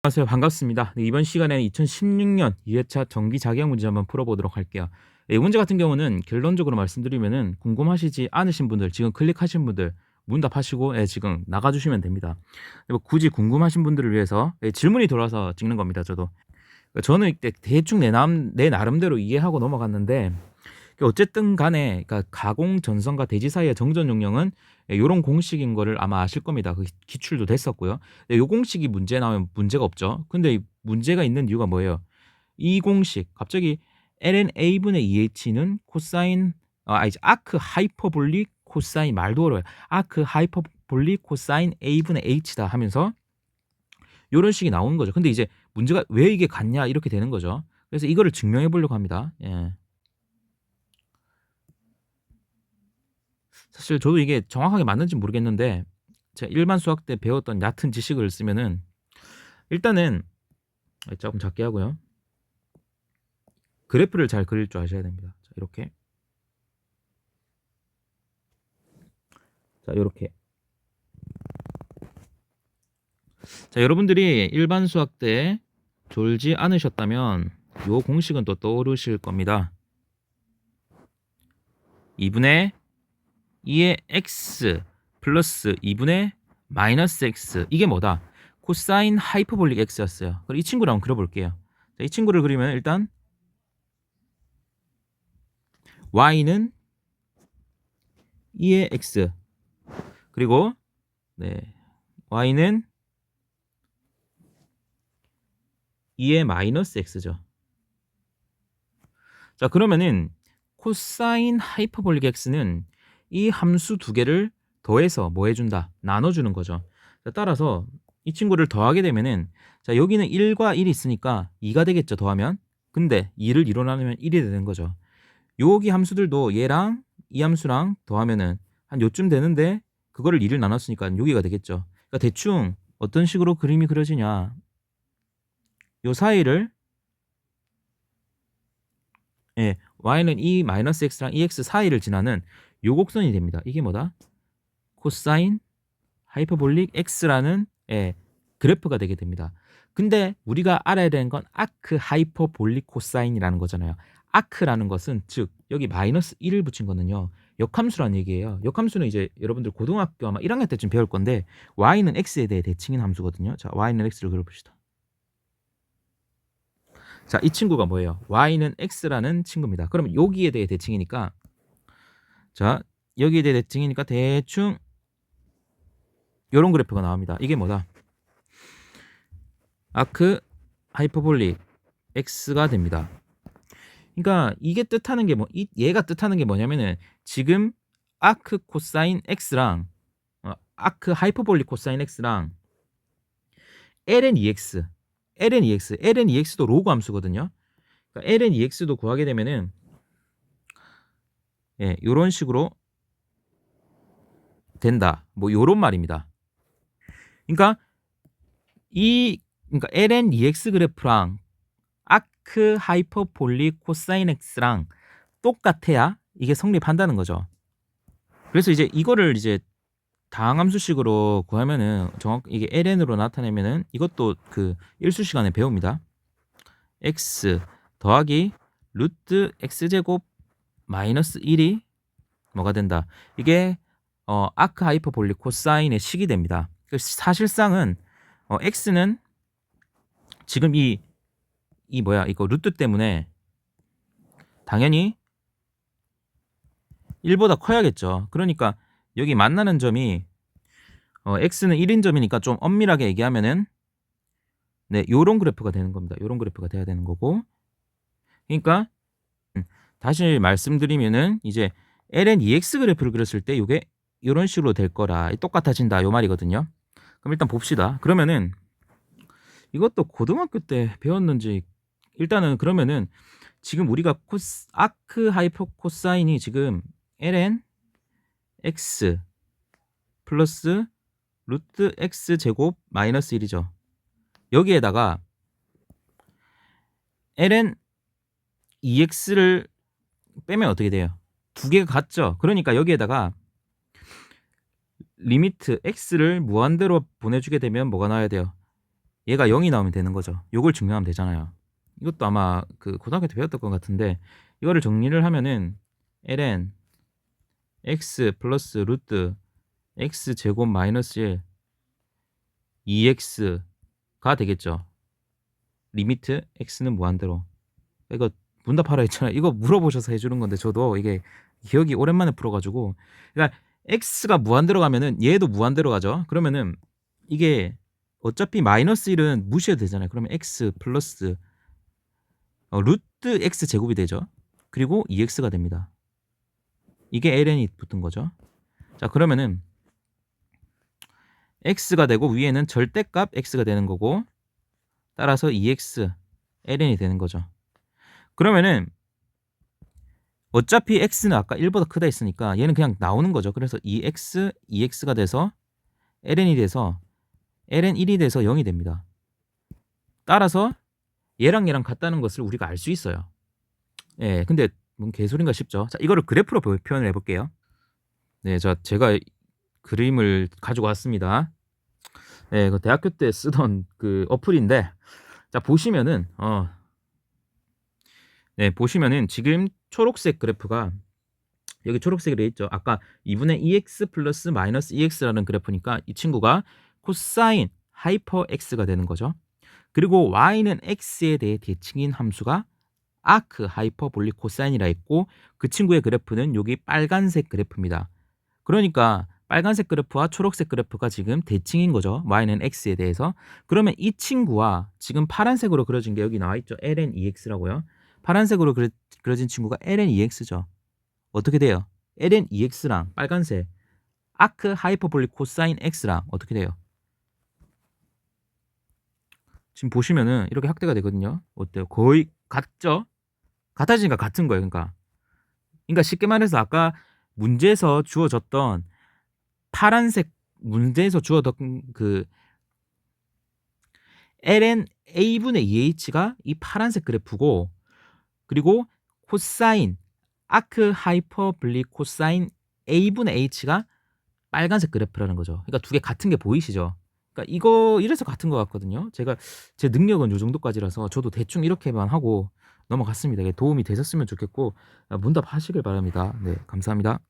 안녕하세요. 반갑습니다. 네, 이번 시간에는 2016년 2회차 정기 자격 문제 한번 풀어보도록 할게요. 네, 이 문제 같은 경우는 결론적으로 말씀드리면은 궁금하시지 않으신 분들, 지금 클릭하신 분들 문답하시고 예, 지금 나가주시면 됩니다. 뭐 굳이 궁금하신 분들을 위해서 예, 질문이 돌아서 찍는 겁니다. 저도 저는 이때 대충 내, 남, 내 나름대로 이해하고 넘어갔는데 어쨌든 간에 그러니까 가공 전선과 대지 사이의 정전 용량은 이런 공식인 거를 아마 아실 겁니다. 그 기출도 됐었고요. 이 공식이 문제 나오면 문제가 없죠. 근데 이 문제가 있는 이유가 뭐예요? 이 공식 갑자기 ln a분의 2h는 코사인 아 이제 아크 하이퍼볼릭 코사인 말도 어려워요. 아크 하이퍼볼릭 코사인 a분의 h다 하면서 이런 식이 나오는 거죠. 근데 이제 문제가 왜 이게 같냐 이렇게 되는 거죠. 그래서 이거를 증명해 보려고 합니다. 예. 사실 저도 이게 정확하게 맞는지 모르겠는데 제가 일반 수학 때 배웠던 얕은 지식을 쓰면은 일단은 조금 작게 하고요. 그래프를 잘 그릴 줄 아셔야 됩니다. 자, 이렇게. 자, 이렇게. 자, 여러분들이 일반 수학 때 졸지 않으셨다면 요 공식은 또 떠오르실 겁니다. 2분의 2의 x 플러스 2분의 마이너스 x 이게 뭐다? 코사인 하이퍼볼릭 x였어요. 그럼 이 친구를 한번 그려볼게요. 자, 이 친구를 그리면 일단 y는 2의 x 그리고 네 y는 2의 마이너스 x죠. 자 그러면은 코사인 하이퍼볼릭 x는 이 함수 두 개를 더해서 뭐 해준다? 나눠주는 거죠. 자, 따라서 이 친구를 더하게 되면은 자 여기는 1과 1이 있으니까 2가 되겠죠 더하면 근데 2를 2로 나누면 1이 되는 거죠 여기 함수들도 얘랑 이 함수랑 더하면은 한 요쯤 되는데 그거를 2를 나눴으니까 여기가 되겠죠 그러니까 대충 어떤 식으로 그림이 그려지냐 요 사이를 예, y는 이 마이너스 x랑 이 x 사이를 지나는 요 곡선이 됩니다. 이게 뭐다? 코사인 하이퍼볼릭 x라는 예, 그래프가 되게 됩니다. 근데 우리가 알아야 되는 건 아크 하이퍼볼릭 코사인이라는 거잖아요. 아크라는 것은 즉 여기 마이너스 1을 붙인 거는요. 역함수란 얘기예요. 역함수는 이제 여러분들 고등학교 아마 1학년 때쯤 배울 건데 y는 x에 대해 대칭인 함수거든요. 자, y는 x를 그려 봅시다. 자, 이 친구가 뭐예요? y는 x라는 친구입니다. 그러면 여기에 대해 대칭이니까 자, 여기에 대해 대칭이니까 대충 요런 그래프가 나옵니다. 이게 뭐다? 아크 하이퍼볼릭 x가 됩니다. 그러니까 이게 뜻하는 게 뭐, 이, 얘가 뜻하는 게 뭐냐면은 지금 아크 코사인 x랑 어, 아크 하이퍼볼릭 코사인 x랑 ln ex, ln ex, ln ex도 로그 함수거든요. 그러니까 ln ex도 구하게 되면은 예, 요런 식으로 된다. 뭐 요런 말입니다. 그러니까 이 그러니까 ln ex 그래프랑 아크 하이퍼볼릭 코사인 x랑 똑같아야 이게 성립한다는 거죠. 그래서 이제 이거를 이제 다항함수식으로 구하면은 정확 이게 ln으로 나타내면은 이것도 그 일수 시간에 배웁니다. x 더하기 루트 x제곱 마이너스 1이 뭐가 된다. 이게 어, 아크 하이퍼볼릭 코사인의 식이 됩니다. 사실상은 어, x는 지금 이, 이 뭐야, 이거 루트 때문에 당연히 1보다 커야겠죠. 그러니까 여기 만나는 점이 어, x는 1인 점이니까 좀 엄밀하게 얘기하면은 네, 요런 그래프가 되는 겁니다. 요런 그래프가 돼야 되는 거고. 그러니까 음, 다시 말씀드리면은 이제 ln ex 그래프를 그렸을 때 이게 이런 식으로 될 거라 똑같아진다 요 말이거든요. 그럼 일단 봅시다. 그러면은 이것도 고등학교 때 배웠는지 일단은 그러면은 지금 우리가 코스 아크 하이퍼 코사인이 지금 ln x 플러스 루트 x 제곱 마이너스 1이죠. 여기에다가 ln ex를 빼면 어떻게 돼요? 두 개가 같죠. 그러니까 여기에다가 리미트 x를 무한대로 보내주게 되면 뭐가 나와야 돼요? 얘가 0이 나오면 되는 거죠. 요걸 증명하면 되잖아요. 이것도 아마 그 고등학교 때 배웠던 것 같은데 이거를 정리를 하면은 ln x 플러스 루트 x 제곱 마이너스 1 2x가 되겠죠. 리미트 x는 무한대로. 이거 문답하라 했잖아요. 이거 물어보셔서 해주는 건데 저도 이게 기억이 오랜만에 풀어가지고 그러니까 x가 무한대로 가면은 얘도 무한대로 가죠. 그러면은 이게 어차피 마이너스 1은 무시해도 되잖아요. 그러면 x 플러스 어, 루트 x 제곱이 되죠. 그리고 2x가 됩니다. 이게 ln이 붙은 거죠. 자 그러면은 x가 되고 위에는 절대값 x가 되는 거고 따라서 2x ln이 되는 거죠. 그러면은 어차피 x는 아까 1보다 크다 했으니까 얘는 그냥 나오는 거죠. 그래서 2x, 2x가 돼서 ln이 돼서 ln 1이 돼서 0이 됩니다. 따라서 얘랑 얘랑 같다는 것을 우리가 알 수 있어요. 예, 근데 뭔 개소리인가 싶죠. 자, 이거를 그래프로 보- 표현을 해볼게요. 네, 자, 제가 이 그림을 가지고 왔습니다. 네, 그 대학교 때 쓰던 그 어플인데, 자, 보시면은, 어, 네, 보시면은 지금 초록색 그래프가 여기 초록색이 돼 있죠. 아까 2분의 2x 플러스 마이너스 2x라는 그래프니까 이 친구가 코사인 하이퍼 x가 되는 거죠. 그리고 y는 x에 대해 대칭인 함수가 아크 하이퍼볼릭 코사인이라 했고 그 친구의 그래프는 여기 빨간색 그래프입니다. 그러니까 빨간색 그래프와 초록색 그래프가 지금 대칭인 거죠. y는 x에 대해서. 그러면 이 친구와 지금 파란색으로 그려진 게 여기 나와 있죠. ln 2x라고요. 파란색으로 그려, 그려진 친구가 ln 2x죠. 어떻게 돼요? ln 2x랑 빨간색 아크 하이퍼볼릭 코사인 x랑 어떻게 돼요? 지금 보시면은 이렇게 확대가 되거든요. 어때요? 거의 같죠? 같아지니까 같은 거예요. 그러니까. 그러니까 쉽게 말해서 아까 문제에서 주어졌던 파란색 문제에서 주어졌던 그 ln a분의 2h가 이 파란색 그래프고 그리고 코사인 아크 하이퍼블릭 코사인 a분의 h가 빨간색 그래프라는 거죠. 그러니까 두 개 같은 게 보이시죠? 그러니까 이거 이래서 같은 것 같거든요. 제가 제 능력은 요 정도까지라서 저도 대충 이렇게만 하고 넘어갔습니다. 도움이 되셨으면 좋겠고 아, 문답 하시길 바랍니다. 네, 감사합니다.